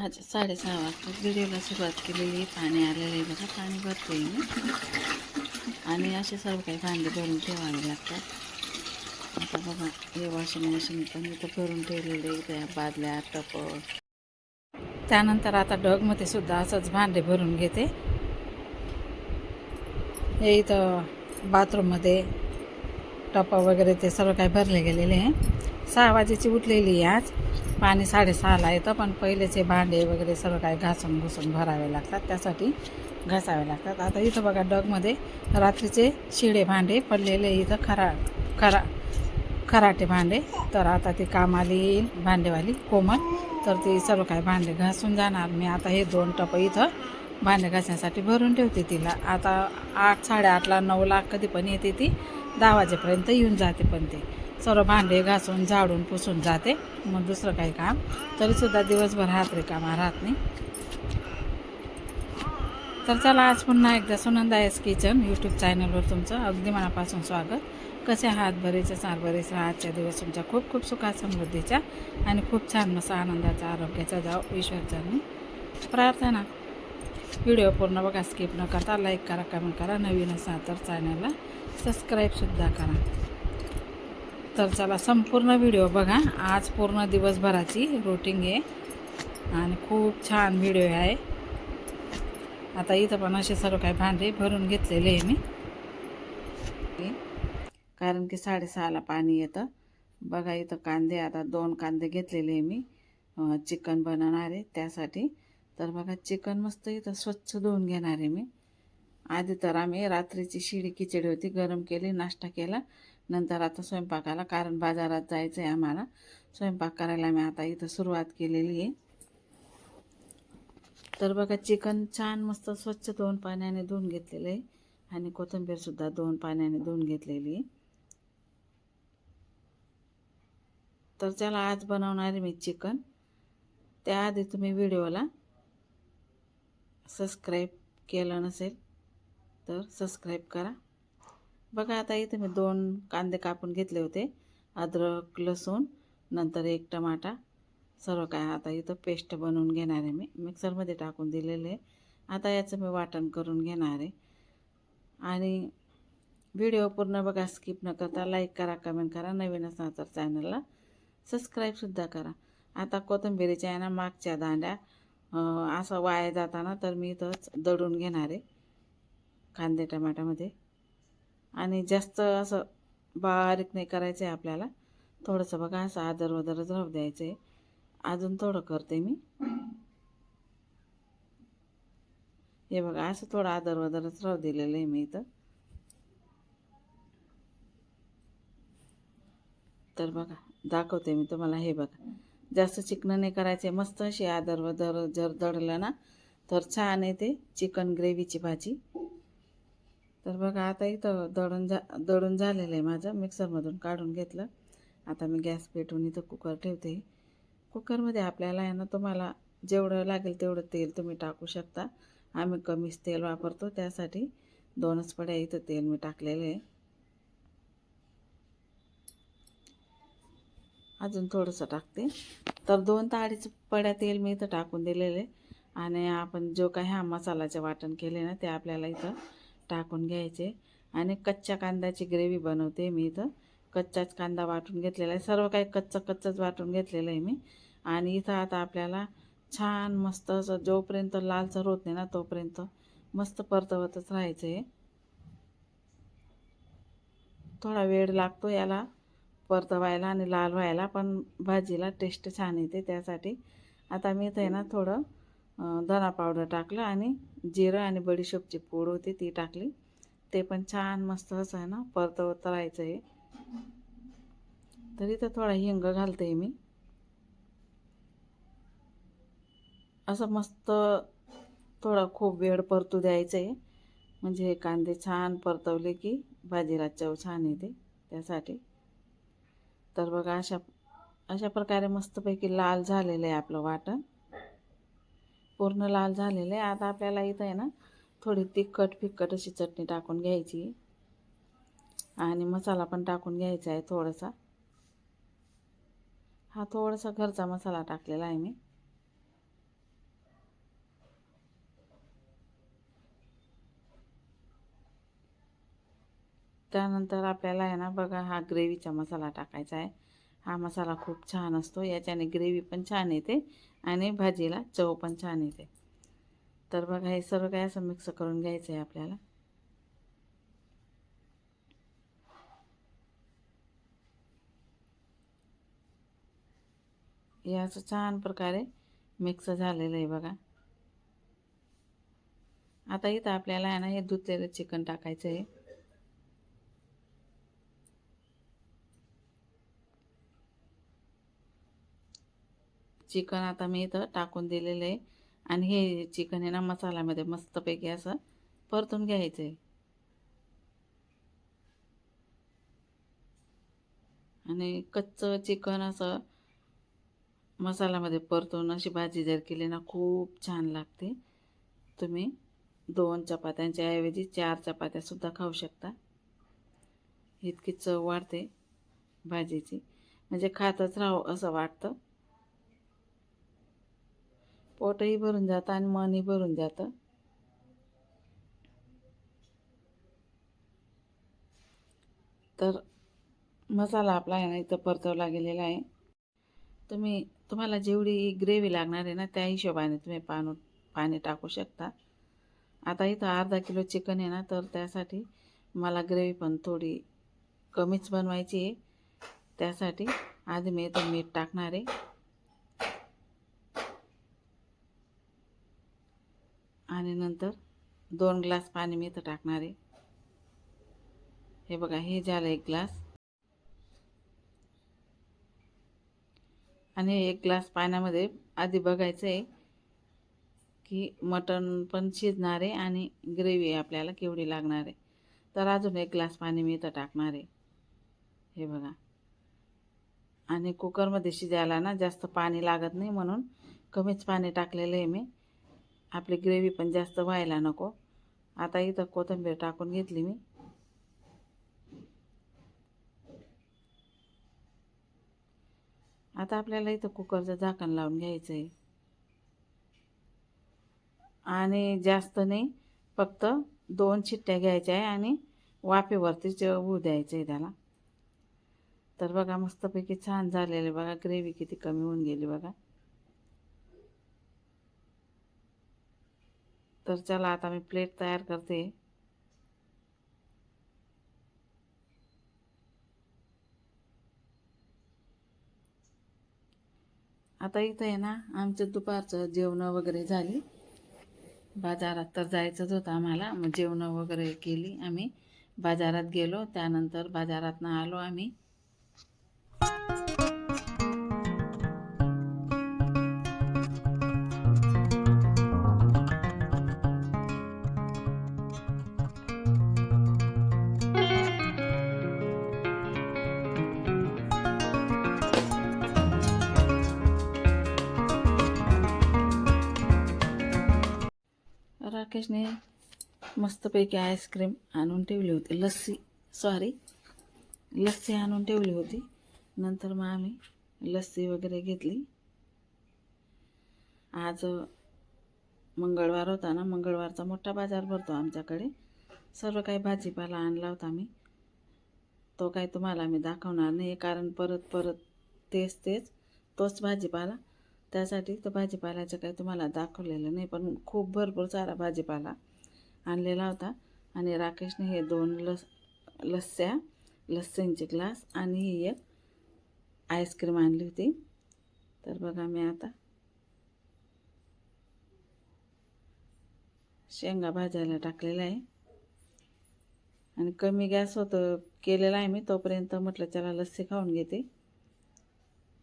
आज साडेसहा वाजता व्हिडिओला सुरुवात केलेली पाणी आलेलं आहे बघा. पाणी भरते मी. आणि असे सर्व काही भांडे भरून ठेवावे लागतात. आता बघा हे वॉशिंग मशीन पण इथं भरून ठेवलेले आहे. बादल्या टप. त्यानंतर आता डगमध्ये सुद्धा असंच भांडे भरून घेते. हे इथं बाथरूममध्ये टपा वगैरे ते सर्व काही भरले गेलेले आहे. सहा वाजेची उठलेली आहे आज. पाणी साडेसहाला येतं पण पहिलेचे भांडे वगैरे सर्व काही घासून घुसून भरावे लागतात. त्यासाठी घासावे लागतात. आता इथं बघा डगमध्ये रात्रीचे शिडे भांडे पडलेले इथं खरा खरा खराटे भांडे. तर आता ती कामाली येईल भांडेवाली कोमल. तर ती सर्व काही भांडे घासून जाणार. मी आता हे दोन टप इथं भांडे घासण्यासाठी भरून ठेवते तिला. आता आठ साडेआठला नऊला कधी पण येते ती. दहा वाजेपर्यंत येऊन जाते पण ते. सर्व भांडे घासून झाडून पुसून जाते. मग दुसरं काही काम. तरीसुद्धा दिवसभर हात रिकामा राहत नाही. तर चला आज पुन्हा एकदा सुनंदा एस किचन यूट्यूब चॅनलवर तुमचं अगदी मनापासून स्वागत. कसे आहात? बरेच सार बरेच राहा. आजच्या दिवस तुमच्या खूप खूप सुखात समृद्धीच्या आणि खूप छान मस्त आनंदाचा आरोग्याचा जाव ईश्वरचरणी. प्रार्थना. व्हिडिओ पूर्ण बघा स्किप न करता लाईक करा कमेंट करा. नवीन असा तर चॅनलला सबस्क्राईबसुद्धा करा. तर चला संपूर्ण व्हिडिओ बघा. आज पूर्ण दिवसभराची रुटीन आहे आणि खूप छान व्हिडिओ आहे. आता इथं पण असे सर्व काही भांडे भरून घेतलेले आहे मी. कारण की साडेसहाला पाणी येतं. बघा इथं कांदे आता दोन कांदे घेतलेले आहे मी. चिकन बनवणार आहे त्यासाठी. तर बघा चिकन मस्त इथं स्वच्छ धुवून घेणार आहे मी. आधी तर आम्ही रात्रीची शिडी खिचडी होती गरम केली नाश्ता केला. नंतर आता स्वयंपाकाला कारण बाजारात जायचं आहे आम्हाला. स्वयंपाक करायला मी आता इथं सुरुवात केलेली आहे. तर बघा चिकन छान मस्त स्वच्छ दोन पाण्याने धुवून घेतलेलं आहे. आणि कोथिंबीरसुद्धा दोन पाण्याने धुवून घेतलेली आहे. तर चला आज बनवणार आहे मी चिकन. त्याआधी तुम्ही व्हिडिओला सबस्क्राईब केलं नसेल तर सबस्क्राईब करा. बघा आता इथे मी दोन कांदे कापून घेतले होते. अद्रक लसूण नंतर एक टमाटा. सर्व काय आता इथं पेस्ट बनवून घेणार आहे मी. मिक्सरमध्ये टाकून दिलेले आहे. आता याचं मी वाटण करून घेणार आहे. आणि व्हिडिओ पूर्ण बघा स्किप न करता लाईक करा कमेंट करा. नवीन असणार तर चॅनलला सबस्क्राईबसुद्धा करा. आता कोथिंबिरीच्या आहे ना मागच्या दांड्या. असं वाया जाताना तर मी इथंच दळून घेणार आहे कांदे टमाट्यामध्ये. आणि जास्त असं बारीक नाही करायचं आहे आपल्याला. थोडंसं बघा असं आदर वदरच राहू द्यायचं आहे अजून थोडं करते मी. हे बघा असं थोडं आदर वदरच राहू दिलेलं आहे मी इथं. तर बघा दाखवते मी तुम्हाला हे बघा. जास्त चिकनं नाही करायचे. मस्त अशी आदर वदर जर दळलं ना तर छान येते चिकन ग्रेव्हीची भाजी. तर बघा आता इथं दळून जा दळून झालेलं आहे माझं. मिक्सरमधून काढून घेतलं. आता मी गॅस पेटून इथं कुकर ठेवते. कुकरमध्ये आपल्याला आहे ना तुम्हाला जेवढं लागेल तेवढं तेल तुम्ही टाकू शकता. आम्ही कमीच तेल वापरतो. त्यासाठी दोनच पड्या इथं तेल मी टाकलेलं आहे. अजून थोडंसं टाकते. तर दोन ते पड्या तेल मी इथं टाकून दिलेले आणि आपण जो काही हा मसाल्याचे वाटण केले ना ते आपल्याला इथं टाकून घ्यायचे. आणि कच्च्या कांद्याची ग्रेव्ही बनवते मी इथं. कच्चाच कांदा वाटून घेतलेला आहे. सर्व काही कच्चं कच्चंच वाटून घेतलेलं आहे मी. आणि इथं आता आपल्याला छान मस्त असं जोपर्यंत लालसर होत नाही ना तोपर्यंत मस्त परतवतच राहायचं आहे थोडा वेळ लागतो याला. परतवायला आणि लाल व्हायला पण भाजीला टेस्ट छान येते त्यासाठी. आता मी इथं आहे ना थोडं धना पावडर टाकलं आणि जिरं आणि बडीशोपची पूड होती ती टाकली. ते पण छान मस्त असं आहे ना परतवत राहायचं आहे तर थोडा हिंग घालते मी. असं मस्त थोडा खूप वेळ परतू द्यायचं आहे म्हणजे हे कांदे छान परतवले की भाजीला चव छान येते त्यासाठी. तर बघा अशा अशा प्रकारे मस्तपैकी लाल झालेलं आहे आपलं वाटण. पूर्ण लाल झालेलं आहे. आता आपल्याला इथं आहे ना थोडी तिखट फिकट अशी चटणी टाकून घ्यायची. आणि मसाला पण टाकून घ्यायचा आहे थोडासा. हा थोडासा घरचा मसाला टाकलेला आहे मी. त्यानंतर आपल्याला आहे ना बघा हा ग्रेव्हीचा मसाला टाकायचा आहे. हा मसाला खूप छान असतो. याच्याने ग्रेव्ही पण छान येते आणि भाजीला चव पण छान येते. तर बघा हे सर्व काय असं मिक्स करून घ्यायचं आहे आपल्याला. हे असं छान प्रकारे मिक्स झालेलं आहे बघा. आता इथं आपल्याला आहे ना हे धुतलेलं चिकन टाकायचं आहे. चिकन आता मी इथं टाकून दिलेलं आहे. आणि हे चिकन आहे ना मसाल्यामध्ये मस्तपैकी असं परतून घ्यायचं आहे आणि कच्चं चिकन असं मसाल्यामध्ये परतून अशी भाजी जर केली ना खूप छान लागते. तुम्ही दोन चपात्यांच्या ऐवजी चार चपात्यासुद्धा खाऊ शकता. इतकी चव वाढते भाजीची. म्हणजे खातच राहावं असं वाटतं. पोटही भरून जातं आणि मनही भरून जातं. तर मसाला आपला आहे ना इथं परतवला गेलेला आहे. तुम्ही तुम्हाला जेवढी ग्रेव्ही लागणार आहे ना त्या हिशोबाने तुम्ही पाणी पाणी टाकू शकता. आता इथं अर्धा किलो चिकन आहे ना तर त्यासाठी मला ग्रेव्ही पण थोडी कमीच बनवायची आहे. त्यासाठी आधी मी इथं मीठ टाकणार आहे आणि नंतर दोन ग्लास पाणी मी इथं टाकणार आहे. हे बघा हे झालं एक ग्लास. आणि एक ग्लास पाण्यामध्ये आधी बघायचं आहे की मटण पण शिजणार आहे आणि ग्रेव्ही आपल्याला केवढी लागणार आहे. तर अजून एक ग्लास पाणी मी इथं टाकणार आहे. हे बघा. आणि कुकरमध्ये शिजायला ना जास्त पाणी लागत नाही म्हणून कमीच पाणी टाकलेलं आहे मी. आपली ग्रेव्ही पण जास्त व्हायला नको. आता इथं कोथिंबीर टाकून घेतली मी. आता आपल्याला इथं कुकरचं झाकण लावून घ्यायचं आहे आणि जास्त नाही फक्त दोन शिट्ट्या घ्यायच्या आहे आणि वाफेवरतीच होऊ द्यायचं आहे त्याला. तर बघा मस्तपैकी छान झालेले बघा ग्रेव्ही किती कमी होऊन गेली बघा. तर चला आता मी प्लेट तयार करते. आता इथं आहे ना आमचं दुपारचं जेवणं वगैरे झाली. बाजारात तर जायचंच होतं आम्हाला मग जेवणं वगैरे केली आम्ही. बाजारात गेलो त्यानंतर बाजारातनं आलो आम्ही. राकेशने मस्तपैकी आईस्क्रीम आणून ठेवली होती. लस्सी सॉरी लस्सी आणून ठेवली होती. नंतर मग आम्ही लस्सी वगैरे घेतली. आज मंगळवार होता ना मंगळवारचा मोठा बाजार भरतो आमच्याकडे. सर्व काही भाजीपाला आणला होता आम्ही. तो काही तुम्हाला मी दाखवणार नाही कारण परत परत तेच तेच तोच भाजीपाला. त्यासाठी तर भाजीपाल्याचं काही तुम्हाला दाखवलेलं नाही पण खूप भरपूर सारा भाजीपाला आणलेला होता. आणि राकेशने हे दोन लस लस्स्या लस्सींचे ग्लास आणि ही एक आईस्क्रीम आणली होती. तर बघा मी आता शेंगा भाजायला टाकलेला आहे. आणि कमी गॅस होतं केलेला आहे मी तोपर्यंत म्हटलं चला लस्सी खाऊन घेते.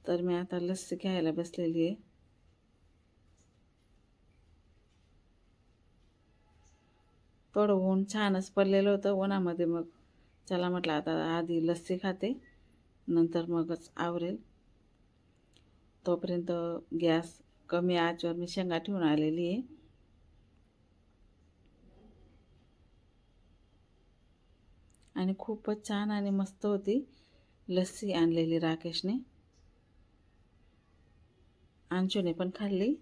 तर मी आता लस्सी घ्यायला बसलेली आहे. थोडं ऊन छानच पडलेलं होतं उन्हामध्ये मग. चला म्हटलं आता आधी लस्सी खाते नंतर मगच आवरेल. तोपर्यंत गॅस कमी आचवर मी शेंगा ठेवून आलेली आहे. आणि खूपच छान आणि मस्त होती लस्सी आणलेली राकेशने. अंशूने पण खाल्ली.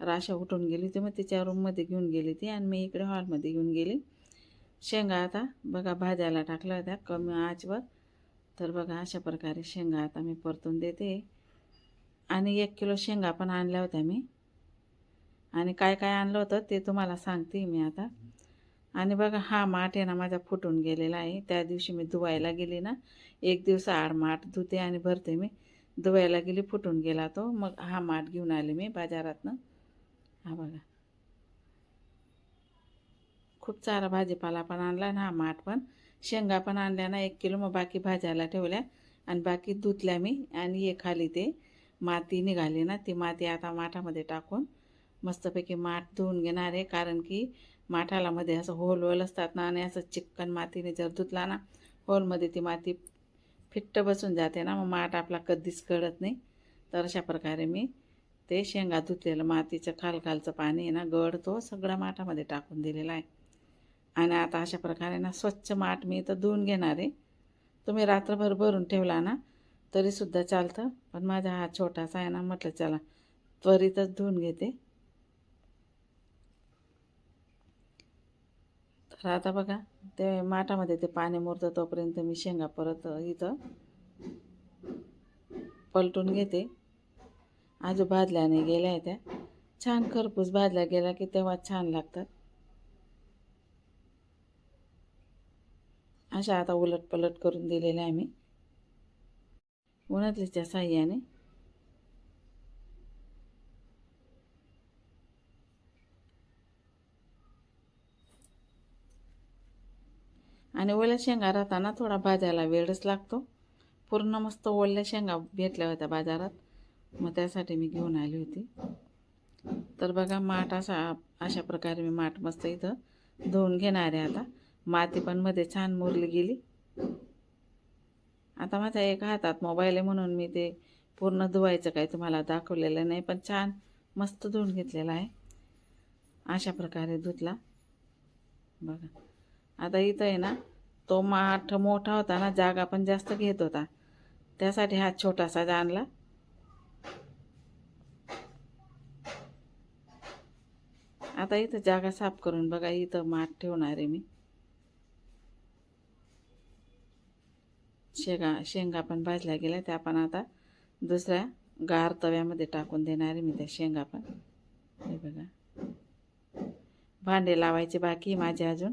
राशा उठून गेली होती मग तिच्या रूममध्ये घेऊन गेली ती आणि मी इकडे हॉलमध्ये घेऊन गेली. शेंगा आता बघा भाज्याला टाकल्या होत्या कमी आचवर. तर बघा अशा प्रकारे शेंगा आता मी परतून देते. आणि एक किलो शेंगा पण आणल्या होत्या मी. आणि काय काय आणलं होतं ते तुम्हाला सांगते मी आता. आणि बघा हा माठ आहे ना माझा फुटून गेलेला आहे. त्या दिवशी मी धुवायला गेली ना एक दिवस आड माठ धुते आणि भरते मी. धुवायला गेली फुटून गेला तो. मग हा माठ घेऊन आले मी बाजारातनं. हा बघा. खूप सारा भाजीपाला पण आणला आणि हा माठ पण. शेंगा पण आणल्या ना एक किलो. मग बाकी भाज्याला ठेवल्या आणि बाकी धुतल्या मी आणि हे खाली ते माती निघाली ना ती माती आता माठामध्ये टाकून मस्तपैकी माठ धुवून घेणार आहे. कारण की माठाला मध्ये असं होल होल असतात ना आणि असं चिक्कन मातीने जर धुतला ना होलमध्ये ती माती फिट्ट बसून जाते ना मग माठ आपला कधीच कळत नाही. तर अशा प्रकारे मी ते शेंगा धुतलेलं मातीचं खालखालचं पाणी आहे ना गड तो सगळा माठामध्ये टाकून दिलेला आहे. आणि आता अशा प्रकारे ना स्वच्छ माठ मी तर धुवून घेणार आहे. तुम्ही रात्रभर भरून ठेवला ना तरीसुद्धा चालतं. पण माझा हा छोटासा आहे ना म्हटलं चला त्वरितच धुवून घेते. तर आता बघा ते माठामध्ये ते पाणी मुरतं तोपर्यंत मी शेंगा परत इथं पलटून घेते. आजू भाजल्याने गेल्या त्या. छान खरपूस भाजल्या गेला की तेव्हा छान लागतात. अशा आता उलट पलट करून दिलेल्या आहे मी. उन्हातलीच्या साह्याने. आणि ओल्या शेंगा राहताना थोडा भाजायला वेळच लागतो. पूर्ण मस्त ओल्या शेंगा भेटल्या होत्या बाजारात. मग त्यासाठी मी घेऊन आली होती. तर बघा माठ असा अशा प्रकारे मी माठ मस्त इथं धुवून घेणार आहे आता. माती पण मध्ये छान मुरली गेली. आता माझ्या एका हातात मोबाईल आहे म्हणून मी ते पूर्ण धुवायचं काही तुम्हाला दाखवलेलं नाही पण छान मस्त धुवून घेतलेला आहे. अशा प्रकारे धुतला. बघा. आता इथं आहे ना तो माठ मोठा होता ना जागा पण जास्त घेत होता. त्यासाठी हा छोटासा आणला आता इथं जागा साफ करून बघा इथं माठ ठेवणार आहे मी. शेंगा शेंगा पण भाजल्या गेल्या त्या पण आता दुसऱ्या गार तव्यामध्ये टाकून देणार आहे मी त्या शेंगा पण. हे बघा. भांडे लावायचे बाकी माझे अजून.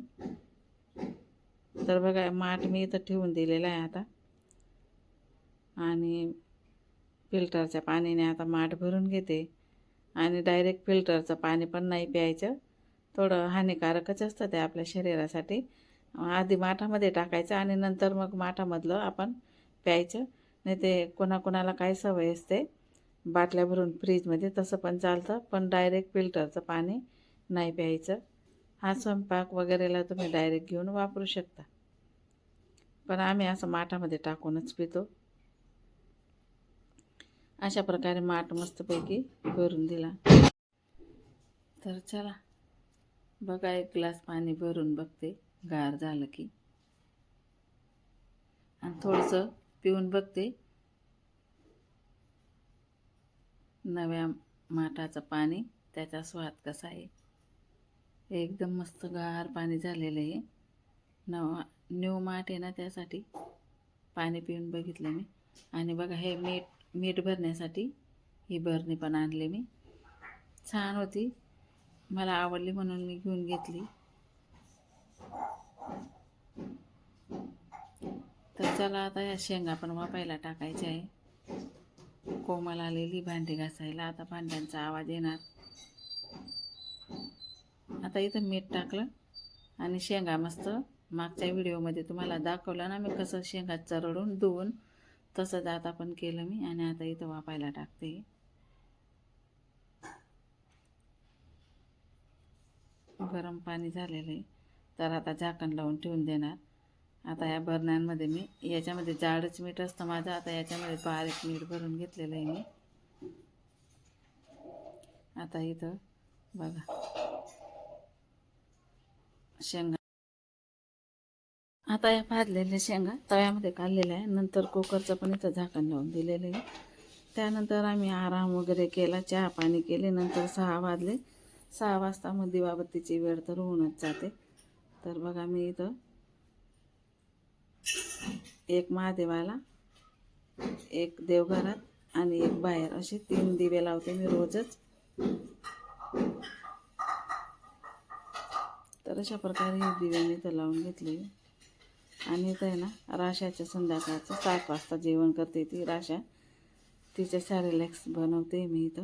तर बघा माठ मी इथं ठेवून दिलेला आहे आता. आणि फिल्टरच्या पाण्याने आता माठ भरून घेते. आणि डायरेक्ट फिल्टरचं पाणी पण नाही प्यायचं. थोडं हानिकारकच असतं ते आपल्या शरीरासाठी. आधी माठामध्ये टाकायचं आणि नंतर मग माठामधलं आपण प्यायचं. नाही ते कोणाकोणाला काय सवय असते बाटल्या भरून फ्रीजमध्ये तसं पण चालतं पण डायरेक्ट फिल्टरचं पाणी नाही प्यायचं. हा स्वयंपाक वगैरेला तुम्ही डायरेक्ट घेऊन वापरू शकता. पण आम्ही असं माठामध्ये टाकूनच पितो. अशा प्रकारे माठ मस्तपैकी भरून दिला. तर चला बघा एक ग्लास पाणी भरून बघते. गार झालं की. आणि थोडंसं पिऊन बघते. नव्या माठाचं पाणी त्याचा स्वाद कसा आहे. एकदम मस्त गार पाणी झालेलं आहे. नवा न्यू माठ आहे ना त्यासाठी पाणी पिऊन बघितलं मी. आणि बघा हे मीठ मीठ भरण्यासाठी ही भरणी पण आणली मी. छान होती. मला आवडली म्हणून मी घेऊन घेतली. तर चला आता या शेंगा पण वापायला टाकायच्या आहे. कोमल आलेली भांडी घासायला. आता भांड्यांचा आवाज येणार. आता इथं मीठ टाकलं आणि शेंगा मस्त मागच्या व्हिडिओमध्ये तुम्हाला दाखवलं ना मी कसं शेंगा चरडून धुवून तसंच आता पण केलं मी आणि आता इथं वापायला टाकते. गरम पाणी झालेलं आहे. तर आता झाकण लावून ठेवून देणार. आता या बरण्यांमध्ये मी याच्यामध्ये जाडच मीठ असतं माझं आता याच्यामध्ये बारीक मीठ भरून घेतलेलं आहे मी. आता इथं बघा. शेंगा. आता या भाजलेल्या शेंगा तव्यामध्ये काढलेल्या आहे. नंतर कुकरचं पण इथं झाकण लावून दिलेलं आहे. त्यानंतर आम्ही आराम वगैरे केला चहा पाणी केले. नंतर सहा वाजले. सहा वाजता मग दिवाबत्तीची वेळ तर होऊनच जाते. तर बघा मी इथं एक महादेवाला एक देवघरात आणि एक बाहेर असे तीन दिवे लावते मी रोजच. तर अशा प्रकारे हे दिवे मी तर लावून घेतले. आणि इथं आहे ना राशाच्या संध्याकाळचं सात वाजता जेवण करते ती राशा. तिचे सॅरेलॅक्स बनवते मी इथं.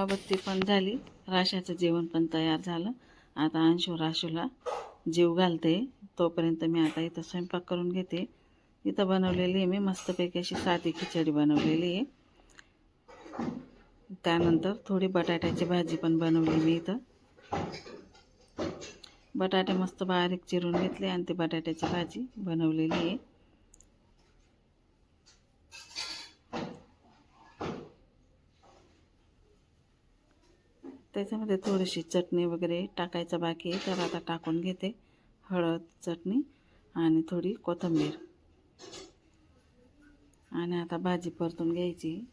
दिवाबत्ती पण झाली. राशाचं जेवण पण तयार झालं. आता अंशू राशूला जीव घालते. तोपर्यंत मी आता इथं स्वयंपाक करून घेते. इथं बनवलेली आहे मी. मस्तपैकी अशी साधी खिचडी बनवलेली आहे. त्यानंतर थोडी बटाट्याची भाजी पण बनवली मी इथं. बटाटे मस्त बारीक चिरून घेतले आणि ती बटाट्याची भाजी बनवलेली आहे. त्याच्यामध्ये थोडीशी चटणी वगैरे टाकायचं बाकी आहे. तर आता टाकून घेते. हळद चटणी आणि थोडी कोथिंबीर. आणि आता भाजी परतून घ्यायची.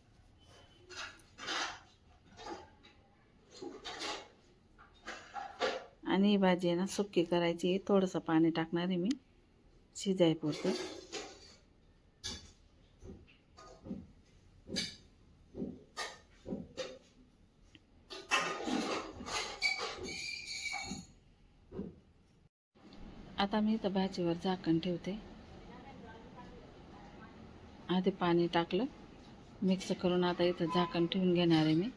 आणि ही भाजी आहे ना सुक्की करायची थोडंसं पाणी टाकणार आहे मी. शिजायपुरतं. आता मी इथं भाजीवर झाकण ठेवते. आधी पाणी टाकलं. मिक्स करून आता इथं झाकण ठेवून घेणार आहे मी.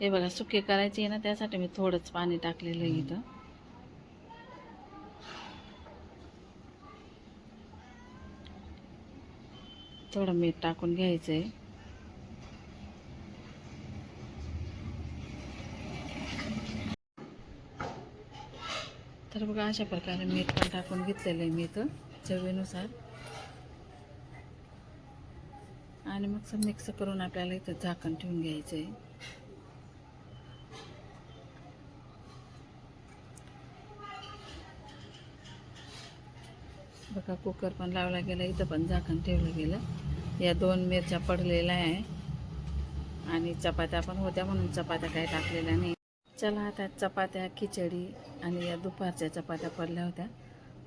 हे बघा सुके करायचे आहे ना त्यासाठी मी थोडंच पाणी टाकलेलं आहे इथं. थोडं मीठ टाकून घ्यायचं आहे तर बघा अशा प्रकारे मीठ पण टाकून घेतलेलं आहे मी इथं चवीनुसार. आणि मग मिक्स करून आपल्याला इथं झाकण ठेवून घ्यायचं आहे बघा कुकर पण लावला गेला इथं पण झाकण ठेवलं गेलं. या दोन मिरच्या पडलेल्या आहे. आणि चपात्या पण होत्या म्हणून चपात्या काही टाकलेल्या नाही. चला आता चपात्या खिचडी आणि या दुपारच्या चपात्या पडल्या होत्या.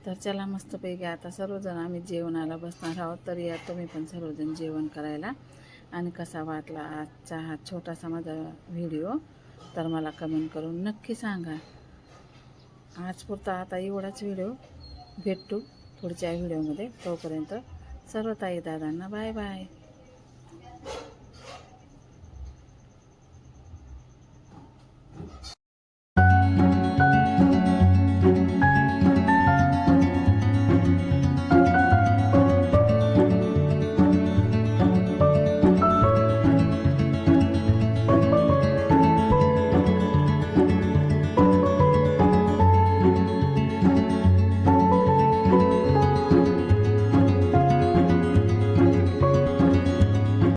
तर चला मस्तपैकी आता सर्वजण आम्ही जेवणाला बसणार आहोत. तर या तुम्ही पण सर्वजण जेवण करायला. आणि कसा वाटला आजचा हा छोटासा माझा व्हिडिओ तर मला कमेंट करून नक्की सांगा. आज पुरता आता एवढाच व्हिडिओ. भेटू पुढच्या व्हिडिओमध्ये. तोपर्यंत सर्व ताई दादांना बाय बाय